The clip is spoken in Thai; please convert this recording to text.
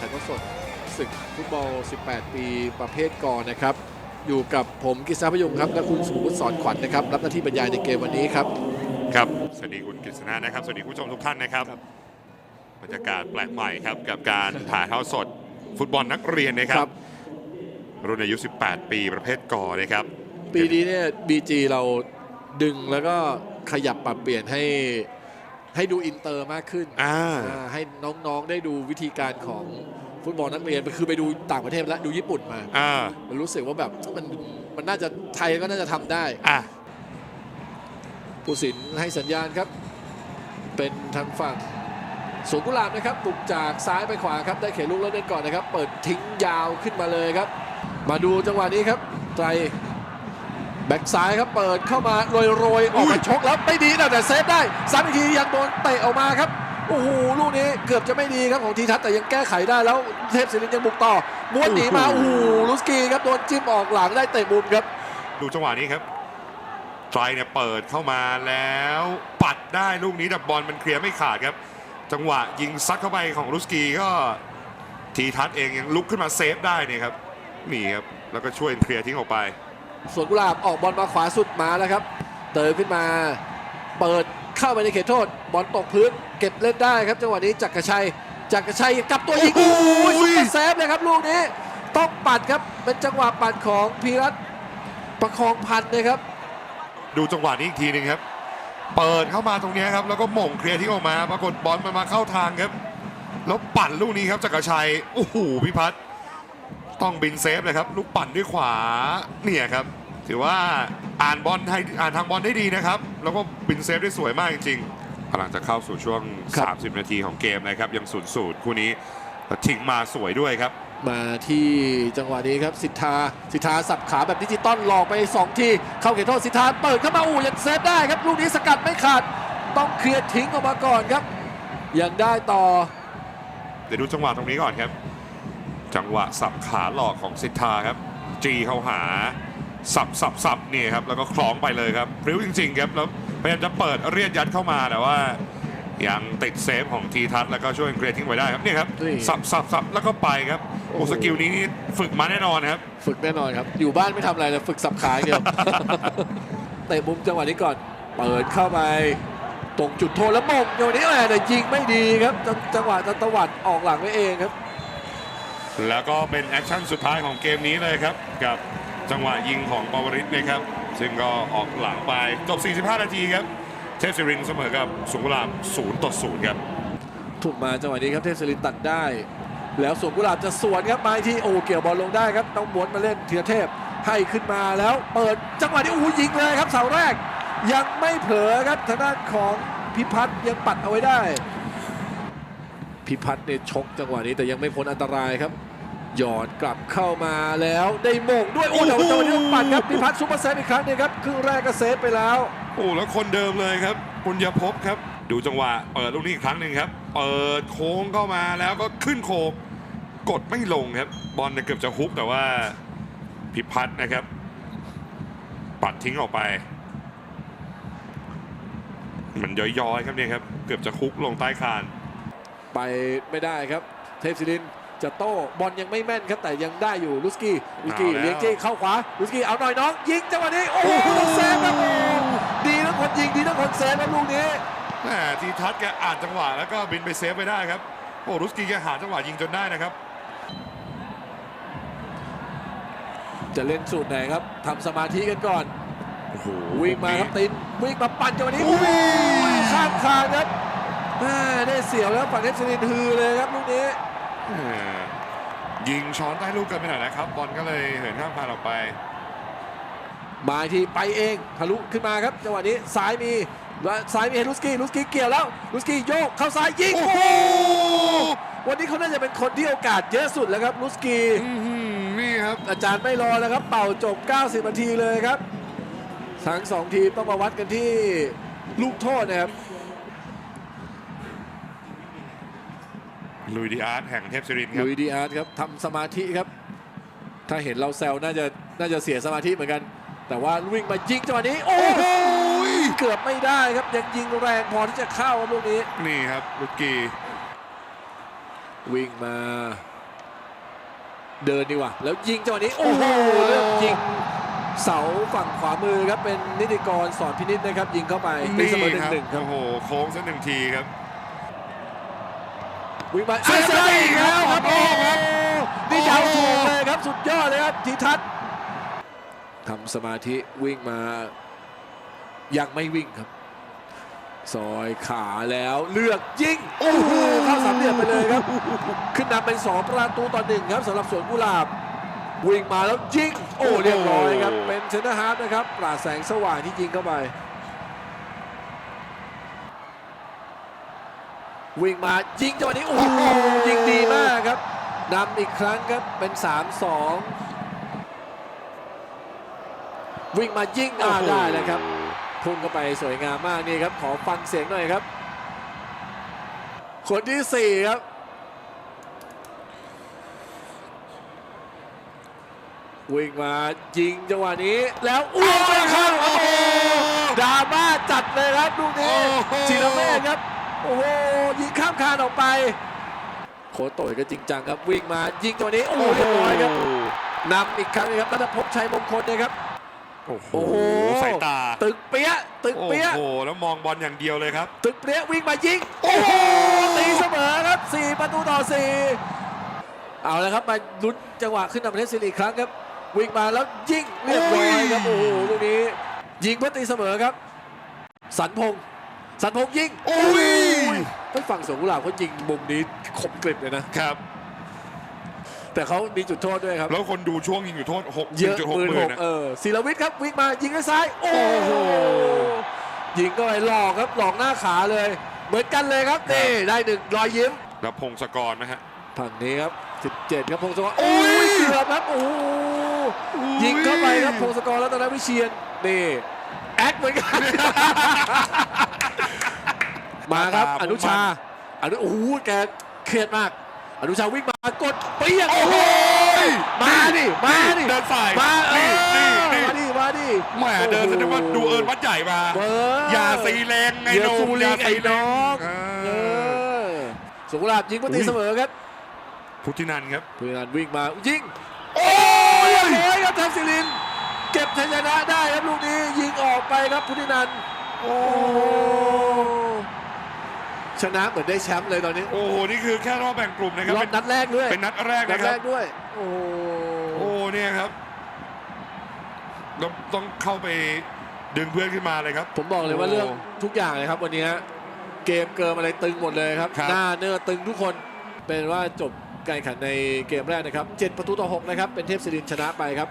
ถ่ายทอดสดศึกฟุตบอล 18 ปีประเภทกอนะครับ อยู่กับผมกิษณะพยุงครับ และคุณสุพุทธสอนขวัญนะครับ รับหน้าที่บรรยายในเกมวันนี้ครับ ครับ สวัสดีคุณกฤษณะนะครับ สวัสดีผู้ชมทุกท่านนะครับครับ บรรยากาศแปลกใหม่ครับ กับการถ่ายทอดสดฟุตบอลนักเรียนนะครับ รุ่นอายุ 18 ปีประเภทกอนะครับ ปีนี้เนี่ยบีจีเราดึงแล้วก็ขยับปรับเปลี่ยนให้ ให้ดูอินเตอร์มากขึ้นอ่าอ่าให้น้องๆได้ดูวิธีการของฟุตบอลนักเรียนคือไปดูต่างประเทศแล้วดูญี่ปุ่นมา อ่ามันรู้สึกว่าแบบมันมันน่าจะไทยก็น่าจะทำได้ อะผู้สินให้สัญญาณครับ เป็นทางฝั่งสวนกุหลาบนะครับบุกจากซ้ายไปขวาครับ ได้เขตลูกแล้วเล่นก่อนนะครับ เปิดทิ้งยาวขึ้นมาเลยครับ มาดูจังหวะนี้ครับไตร แบ็กซ้ายครับเปิดเข้ามาโรยๆ ออกมาชกแล้วไม่ดีนะแต่เซฟได้ซ้ำอีกทียังโดนเตะออกมาครับโอ้โหลูกนี้เกือบจะไม่ดีครับของทีทัศน์แต่ยังแก้ไขได้แล้วเทพศิรินทร์ยังบุกต่อม้วนหนีมาโอ้โหลุสกีครับโดนจิ้มออกหลังได้เตะมุมครับ ดูจังหวะนี้ครับไตรเนี่ยเปิดเข้ามาแล้วปัดได้ลูกนี้แต่บอลมันเคลียร์ไม่ขาดครับ จังหวะยิงซัดเข้าไปของรุสกีก็ทีทัศน์เองยังลุกขึ้นมาเซฟได้เนี่ยครับนี่ครับแล้วก็ช่วยเคลียร์ทิ้งออกไป สวนกุหลาบออกบอลมาขวาสุดมาแล้วครับ เติมขึ้นมาเปิดเข้าไปในเขตโทษ บอลตกพื้น เก็บเล่นได้ครับ จังหวะนี้จักรชัยจักรชัยกลับตัวยิงโอ้โอ้โหยซุปเปอร์เซฟเลยครับลูกนี้ต้องปัดครับเป็นจังหวะปัดของพีรัตน์ประคองพันธ์นะครับ ดูจังหวะนี้อีกทีหนึ่งครับ เปิดเข้ามาตรงเนี้ยครับแล้วก็หม่งเคลียร์ทิ้งออกมา ปรากฏบอลมันมาเข้าทางครับ แล้วปั่นลูกนี้ครับจักรชัยโอ้โหพิพัฒน์ ต้องบินเซฟเลยครับ ลูกปั่นด้วยขวาเนี่ยครับ ถือว่าอ่านบอลให้อ่านทางบอลได้ดีนะครับ แล้วก็บินเซฟได้สวยมากจริงๆกำลังจะเข้าสู่ช่วง ครับ 30 นาทีของเกมนะครับ ยังศูนย์ศูนย์คู่นี้แล้วทิ้งมาสวยด้วยครับ มาที่จังหวะนี้ครับสิทธาสิทธาสับขาแบบดิจิตอลหลอกไป 2 ที เข้าเขตโทษสิทธาเปิดเข้ามาอู้ยังเซฟได้ครับ ลูกนี้สกัดไม่ขาด ต้องเคลียร์ทิ้งออกมาก่อนครับ ยังได้ต่อ เดี๋ยวดูจังหวะตรงนี้ก่อนครับ จังหวะสับขาหลอกของสิทธาครับ จีเข้าหาสับสับสับนี่ครับแล้วก็คล้องไปเลยครับพริ้วจริง ๆ ครับแล้วพยายามจะเปิดเรียดยัดเข้ามาแต่ว่า ยังติดเซฟของทีทัศน์แล้วก็ช่วยเคลียร์ทิ้งไว้ได้ครับนี่ครับนี่สับสับสับแล้วก็ไปครับโอ้โอ้โห สกิลนี้นี่ฝึกมาแน่นอนครับ ฝึกแน่นอนครับ อยู่บ้านไม่ทำอะไรเลยฝึกสับขาอย่างเดียว เตะมุมจังหวะนี้ก่อน เปิดเข้าไปตรงจุดโทษแล้วมงเดี๋ยวนี้แหมแต่ยิงไม่ดีครับจังจังหวะจะตวัดออกหลังไว้เองครับ แล้วก็เป็นแอคชั่นสุดท้ายของเกมนี้เลยครับ กับจังหวะยิงของปวริศนะครับ ซึ่งก็ออกหลังไปจบ 45 นาทีครับ เทพศิรินเสมอกับสุกุลาบ0ต่อ0ครับ ถูกมาจังหวะนี้ครับเทพศิรินตัดได้ แล้วสวนกุลาบจะสวนครับมาที่โอเกี่ยวบอลลงได้ครับต้องม้วนมาเล่นเทียเทพให้ขึ้นมาแล้วเปิดจังหวะนี้โอ้โหยิงเลยครับเสาแรก ยังไม่เผลอครับทางด้านของพิพัฒน์ยังปัดเอาไว้ได้ พิพัฒน์เนี่ยชกจังหวะนี้แต่ยังไม่พ้นอันตรายครับ หยอดกลับเข้ามาแล้วได้โมงด้วย โอ้แต่ว่าจังหวะนี้ต้องปัดครับพิพัฒน์ซุปเปอร์เซฟอีกครั้งหนึงครับครึ่งแรกก็เซฟไปแล้ว โอ้แล้วคนเดิมเลยครับปุญญภพครับ ดูจังหวะเปิดลูกนี้อีกครั้งหนึ่งครับ เปิดโค้งเข้ามาแล้วก็ขึ้นโคกกดไม่ลงครับ บอลเนี่ยเกือบจะฮุบแต่ว่าพิพัฒน์นะครับ ปัดทิ้งออกไป มันย้อยๆครับเนี่ยครับ เกือบจะคุกลงใต้คาน ไปไม่ได้ครับ เทพศิรินทร์ จะโต้บอลยังไม่แม่นครับแต่ยังได้อยู่ลุสกี้ลุสกี้เอาแล้วเลี้ยงจี้เข้าขวาลุสกี้เอาหน่อยน้องยิงจังหวะนี้โอ้โหเซฟครับโอ้ดีทั้งคนยิงดีทั้งคนเซฟครับลูกนี้แหมทีทัศน์แกอ่านจังหวะแล้วก็บินไปเซฟไปได้ครับโอ้รุสกีแกหาจังหวะยิงจนได้นะครับ จะเล่นสูตรไหนครับทำสมาธิกันก่อนโอ้โหวิ่งมาครับตินวิ่งมาปั่นจังหวะนี้โอ้โอ้ยยข้ามคานครับแม่ได้เสียวแล้วฝั่งเทพศิรินทร์ฮือเลยครับลูกนี้แหม ยิงช้อนใต้ลูกเกินไปหน่อยนะครับ บอลก็เลยเหินข้ามคานออกไป มาอีกทีไปเองทะลุขึ้นมาครับจังหวะนี้ซ้ายมีแล้วซ้ายมีเฮลุสกี้ลุสกี้เกี่ยวแล้วลุสกี้โยกเข้าซ้ายยิงโอ้โอ้โหโหวันนี้เขาน่าจะเป็นคนที่โอกาสเยอะสุดแล้วครับลุสกีอื้อหือนี่ครับอาจารย์ไม่รอแล้วครับ เป่าจบ 90 นาทีเลยครับ ทั้ง2ทีมต้องมาวัดกันที่ลูกโทษนะครับ ลุยดีอาร์ตแห่งเทพศิรินทร์คลุรับยดีอาร์ตครับทำสมาธิครับ ถ้าเห็นเราแซวน่าจะน่าจะเสียสมาธิเหมือนกัน แต่ว่าวิ่งมายิงจังหวะนี้ โอ้โหเกือบไม่ได้ครับยังยิงแรงพอที่จะเข้าครับลูกนี้ นี่ครับลุกกีวิ่งมา เดินดีกว่าแล้วยิงจังหวะนี้ โอ้โหเลือกยิงเสาฝั่งขวามือครับเป็นนิติกรสอนพินิษนะครับยิงเข้าไปตีนี่เสมอหนึ่คงรับหนึ่งครับโอ้โหโค้งสักหนึ่งทีครับ วิ่งมาเสียใจอีกแล้วครับโอ้โอ้โหโหนี่เดาถูกเลยครับสุดยอดเลยครับทีทัศน์ทำสมาธิวิ่งมา ยังไม่วิ่งครับซอยขาแล้วเลือกยิงโอ้โหเข้าสามเหลี่ยมไปเลยครับ ขึ้นนำเป็น2ประตูต่อหนึ่งครับสำหรับสวนกุหลาบ วิ่งมาแล้วยิงโอ้เรียบร้อยครับเป็นเซนเตอร์ฮาร์ฟนะครับปราดแสงสว่างที่ยิงเข้าไป วิ่งมายิงจังหวะนี้โอ้โหยิงดีมากครับนำอีกครั้งครับเป็น 3-2 วิ่งมายิงอ่าได้เลยครับพุ่งเข้าไปสวยงามมากนี่ครับ ขอฟังเสียงหน่อยครับ คนที่ 4 ครับวิ่งมายิงจังหวะนี้ แล้วอ้วงไปเข้าโอ้โหดราม่าจัดเลยครับลูกนี้โอ้โหจิรเมฆครับ โอ้โหยิงข้ามคานออกไป โคชโต่อยก็จริงจังครับวิ่งมายิงตัวนี้โอ้โหเรียบร้อยครับนำอีกครั้งนะครับนัทพบชัยมงคลนะครับ โอ้โหโอ้โห สายตาตึกเปี้ยะตึกโอ้เปี้ยะโหแล้วมองบอลอย่างเดียวเลยครับ ตึกเปี้ยะวิ่งมายิงโอ้โหตีเสมอครับ4ประตูต่อ4เอาละครับมาลุ้นจังหวะขึ้นนำประเทศซีรีอีกครั้งครับ วิ่งมาแล้วยิงเรียบร้อยครับโอ้โหลูกนี้ ยิงเพื่อตีเสมอครับ สันพงษ์สันพงษ์ยิงโอ้ย ไม่ฝั่งสวนกุหลาบเขายิงมุมนี้คมกริบเลยนะครับ แต่เขามีจุดโทษด้วยครับแล้วคนดูช่วงยิงอยู่โทษหกเยอะจุดหกหมื่นหหมื่นกนะเออศิลวิทย์ครับวิ่งมายิงด้วยซ้าย โอ้โอ้โหโหยิงก็ไปหลอกครับหลอกหน้าขาเลย เหมือนกันเลยครับนี่ได้หนึ่งรอยยิ้มแล้วพงศกรนะฮะฝั่งนี้ครับ 17 ครับพงศกรโอ้โอ้ยยเกือบครับโอ้โหยิงเข้าไปครับพงศกรแล้วตอนนั้นวิเชียนนี่แอคเหมือนกัน มาครับ อนุชา อนุโอ้โหแกเครียดมาก อนุชาวิ่งมากดเปี้ยงโอ้โหมาดิมาดิเดินสายมาเอนี่อนี่นี่มาดิมาดิแหมเดินแสดงว่าดูเอิญวัดใหญ่มาเบอร์อย่าซีแรงไงอย่าโนซูมลิงอย่าไอ้ซีแรน้องเอเอออสุกุลาบยิงประตูอุ้ยเสมอครับพุทธินันครับเพื่อนวิ่งมายิงโอ้เรียบยร้อยครับทัพศิรินทร์เก็บชัยชนะได้ครับลูกนี้ยิงออกไปครับพุทธินันท์โอ้โอ้โห ชนะเหมือนได้แชมป์เลยตอนนี้โอ้โห นี่คือแค่รอบแบ่งกลุ่มนะครับรอบเป็นนัดแรกด้วยเป็นนัดแรกนัดนะคแรรับ กด้วย โอ้โหโอ้เนี่ยครับต้องต้องเข้าไปดึงเพื่อนขึ้นมาเลยครับ ผมบอกเลยว่าโอ้เรื่องทุกอย่างเลยครับวันนี้ฮะเกมเกิมอะไรตึงหมดเลยครับ ครับ หน้าเนื้อตึงทุกคนเป็นว่าจบการแข่งขันในเกมแรกนะครับ 7 ประตูต่อ 6 นะครับ เป็นเทพศิรินทร์ชนะไปครับ